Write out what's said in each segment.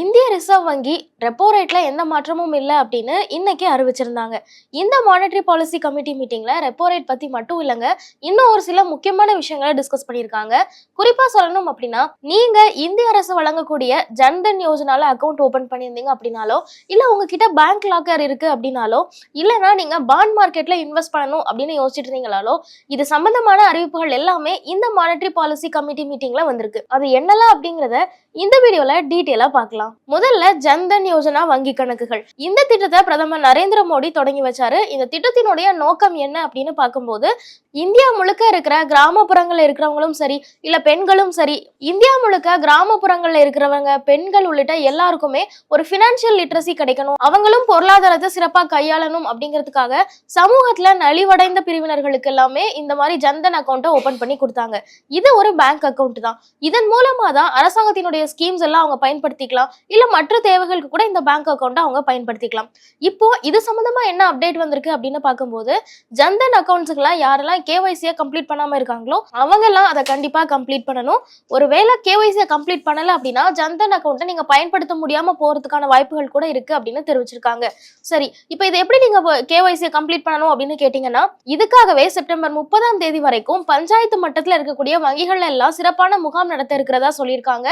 இந்திய ரிசர்வ் வங்கி ரெப்போ ரேட்ல எந்த மாற்றமும் இல்லை அப்படின்னு இன்னைக்கு அறிவிச்சிருந்தாங்க. இந்த மானிட்டரி பாலிசி கமிட்டி மீட்டிங்ல ரெப்போ ரேட் பத்தி மட்டும் இல்லைங்க இன்னும் ஒரு சில முக்கியமான விஷயங்களை டிஸ்கஸ் பண்ணியிருக்காங்க. குறிப்பா சொல்லணும் அப்படின்னா நீங்க இந்திய அரசு வழங்கக்கூடிய ஜன்தன் யோஜனால அக்கௌண்ட் ஓபன் பண்ணியிருந்தீங்க அப்படின்னாலோ இல்ல உங்ககிட்ட பேங்க் லாக்கர் இருக்கு அப்படின்னாலோ இல்லைன்னா நீங்க பாண்ட் மார்க்கெட்ல இன்வெஸ்ட் பண்ணணும் அப்படின்னு யோசிச்சுட்டு இருந்தீங்களாலோ இது சம்பந்தமான அறிவிப்புகள் எல்லாமே இந்த மானிட்டரி பாலிசி கமிட்டி மீட்டிங்ல வந்திருக்கு. அது என்னலாம் அப்படிங்கறத இந்த வீடியோல டீட்டெயிலா பார்க்கலாம். முதல்ல ஜன்தன் யோஜனா வங்கி கணக்குகள். இந்த திட்டத்தை பிரதமர் நரேந்திர மோடி தொடங்கி வச்சாரு. இந்த திட்டத்தினுடைய நோக்கம் என்ன அப்படின்னு பார்க்கும்போது இந்தியா முழுக்க இருக்கிற கிராமப்புறங்கள்ல இருக்கிறவங்களும் சரி இல்ல பெண்களும் சரி இந்தியா முழுக்க கிராமப்புறங்கள்ல இருக்கிறவங்க பெண்கள் உள்ளிட்ட எல்லாருக்குமே ஒரு பினான்சியல் லிட்ரஸி கிடைக்கணும். அவங்களும் பொருளாதாரத்தை சிறப்பா கையாளணும் அப்படிங்கிறதுக்காக சமூகத்துல நலிவடைந்த பிரிவினர்களுக்கு எல்லாமே இந்த மாதிரி ஜன்தன் அக்கௌண்ட்டை ஓபன் பண்ணி கொடுத்தாங்க. இது ஒரு பேங்க் அக்கௌண்ட் தான். இதன் மூலமா தான் அரசாங்கத்தினுடைய ஸ்கீம்ஸ் எல்லாம் அவங்க பயன்படுத்திக்கலாம். இல்ல மற்ற தேவைகளுக்கு கூட இந்த பேங்க் அக்கௌண்ட்டை அவங்க பயன்படுத்திக்கலாம். இப்போ இது சம்பந்தமா என்ன அப்டேட் வந்திருக்கு அப்படின்னு பார்க்கும்போது ஜன்தன் அக்கௌண்ட்ஸுக்கெல்லாம் யாரெல்லாம் கேஒய்சியை கம்ப்ளீட் பண்ணாம இருக்காங்களோ அவங்க எல்லாம் அதை கண்டிப்பா கம்ப்ளீட் பண்ணணும். ஒருவேளை கேஒய்சியை கம்ப்ளீட் பண்ணல அப்படின்னா ஜன்தன் அக்கௌண்ட்டை நீங்க பயன்படுத்த முடியாம போறதுக்கான வாய்ப்புகள் கூட இருக்கு அப்படின்னு தெரிவிச்சிருக்காங்க. சரி இப்போ இதை எப்படி நீங்க கேஒய்சியை கம்ப்ளீட் பண்ணணும் அப்படின்னு கேட்டீங்கன்னா இதுக்காகவே செப்டம்பர் முப்பதாம் தேதி வரைக்கும் பஞ்சாயத்து மட்டத்தில் இருக்கக்கூடிய வங்கிகள்ல எல்லாம் சிறப்பான முகாம் நடத்த இருக்கிறதா சொல்லியிருக்காங்க.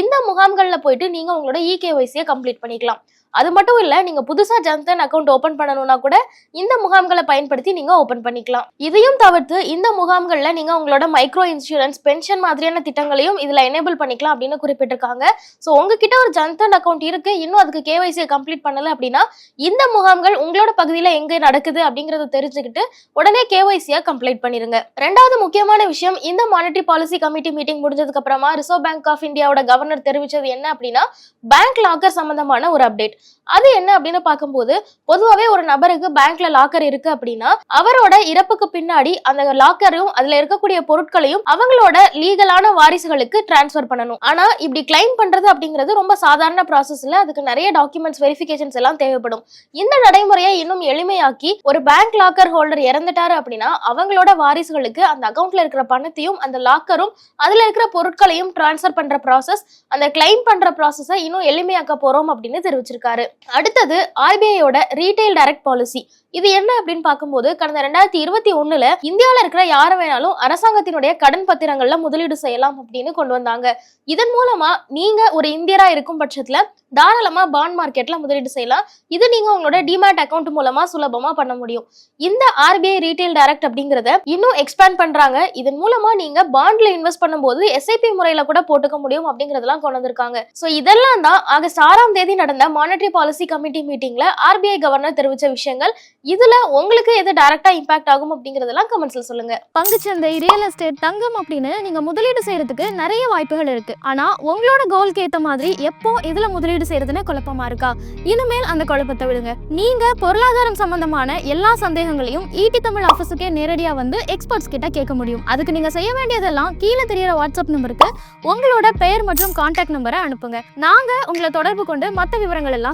இந்த முகாம்களில் போயிட்டு நீங்க உங்களோட இகேஒய்சியை கம்ப்ளீட் பண்ணிக்கலாம். அது மட்டும் இல்ல நீங்க புதுசா ஜன்தன் அக்கௌண்ட் ஓபன் பண்ணணும்னா கூட இந்த முகாம்களை பயன்படுத்தி நீங்க ஓபன் பண்ணிக்கலாம். இதையும் தவிர்த்து இந்த முகாம்கள்ல நீங்க உங்களோட மைக்ரோ இன்சூரன்ஸ் பென்ஷன் மாதிரியான திட்டங்களையும் இதுல எனேபிள் பண்ணிக்கலாம் அப்படின்னு குறிப்பிட்டிருக்காங்க. ஸோ உங்ககிட்ட ஒரு ஜன்தன் அக்கௌண்ட் இருக்கு இன்னும் அதுக்கு கேவைசியை கம்ப்ளீட் பண்ணல அப்படின்னா இந்த முகாம்கள் உங்களோட பகுதியில எங்க நடக்குது அப்படிங்கறத தெரிஞ்சுக்கிட்டு உடனே கேவைசியா கம்ப்ளீட் பண்ணிருங்க. ரெண்டாவது முக்கியமான விஷயம் இந்த மானிட்டரி பாலிசி கமிட்டி மீட்டிங் முடிஞ்சதுக்கு அப்புறமா ரிசர்வ் பேங்க் ஆஃப் இந்தியாவோட கவர்னர் தெரிவிச்சது என்ன அப்படின்னா பேங்க் லாக்கர் சம்பந்தமான ஒரு அப்டேட் அது என்ன அப்படின்னு பார்க்கும்போது பொதுவாகவே ஒரு நபருக்கு பேங்க்ல லாக்கர் இருக்கு அப்படின்னா அவரோட இறப்புக்கு பின்னாடி அந்த லாக்கரையும் அதுல இருக்கக்கூடிய பொருட்களையும் அவங்களோட லீகலான வாரிசுகளுக்கு டிரான்ஸ்ஃபர் பண்ணணும். ஆனா இப்படி கிளைம் பண்றது அப்படிங்கிறது ரொம்ப சாதாரண ப்ராசஸ்ல அதுக்கு நிறைய டாக்குமெண்ட்ஸ் வெரிஃபிகேஷன்ஸ் எல்லாம் தேவைப்படும். இந்த நடைமுறையை இன்னும் எளிமையாக்கி ஒரு பேங்க் லாக்கர் ஹோல்டர் இறந்துட்டாரு அப்படின்னா அவங்களோட வாரிசுகளுக்கு அந்த அக்கௌண்ட்ல இருக்கிற பணத்தையும் அந்த லாக்கரும் அதுல இருக்கிற பொருட்களையும் டிரான்ஸ்ஃபர் பண்ற ப்ராசஸ் அந்த கிளைம் பண்ற ப்ராசஸை இன்னும் எளிமையாக்க போறோம் அப்படின்னு தெரிவிச்சிருக்காரு. அடுத்தது ஆர்பிஐயோட ரீட்டைல் டைரக்ட் பாலிசி இது என்ன அப்படின்னு பார்க்கும்போது கடந்த ரெண்டாயிரத்தி இருபத்தி ஒண்ணுல இந்தியாவில் இருக்கிற யாரை வேணாலும் அரசாங்கத்தினுடைய கடன் பத்திரங்கள்ல முதலீடு செய்யலாம் அப்படின்னு கொண்டு வந்தாங்க. இதன் மூலமா நீங்க ஒரு இந்தியரா இருக்கும் பட்சத்துல தாராளமா பாண்ட் மார்க்கெட்ல முதலீடு செய்யலாம். இது நீங்க உங்களோட டிமேட் அக்கௌண்ட் மூலமா சுலபமா பண்ண முடியும். இந்த ஆர்பிஐ ரீட்டைல் டைரக்ட் அப்படிங்கறத இன்னும் எக்ஸ்பேண்ட் பண்றாங்க. இதன் மூலமா நீங்க பாண்ட்ல இன்வெஸ்ட் பண்ணும்போது எஸ்ஐபி முறையில கூட போட்டுக்க முடியும் அப்படிங்கறதெல்லாம் கொண்டு வந்திருக்காங்க. சோ இதெல்லாம் தான் ஆகஸ்ட் ஆறாம் தேதி நடந்த மானிட்டரி பாலிசி கமிட்டி மீட்டிங்ல ஆர்பிஐ கவர்னர் தெரிவித்த விஷயங்கள் இதுல உங்களுக்கு எது டைரக்டா இம்பாக்ட் ஆகும் அப்படிங்கறதெல்லாம் கமெண்ட்ஸ்ல சொல்லுங்க. பங்குச்சந்தை ரியல் எஸ்டேட் தங்கம் அப்படின்னு நீங்க முதலீடு செய்யறதுக்கு நிறைய வாய்ப்புகள் இருக்கு. ஆனா உங்களோட கோல்க்கு ஏத்த மாதிரி எப்போ எதுல முதலீடு செய்யறதுன்னு குழப்பமா இருக்கா? இனிமேல் அந்த குழப்பத்தை விடுங்க. நீங்க பொருளாதாரம் சம்பந்தமான எல்லா சந்தேகங்களையும் ஈட்டி தமிழ் ஆஃபீஸுக்கே நேரடியா வந்து எக்ஸ்பர்ட்ஸ் கிட்ட கேட்க முடியும். அதுக்கு நீங்க செய்ய வேண்டியதெல்லாம் கீழே தெரியற வாட்ஸ்அப் நம்பருக்கு உங்களோட பெயர் மற்றும் கான்டாக்ட் நம்பரை அனுப்புங்க. நாங்க உங்களை தொடர்பு கொண்டு மற்ற விவரங்கள் எல்லாம்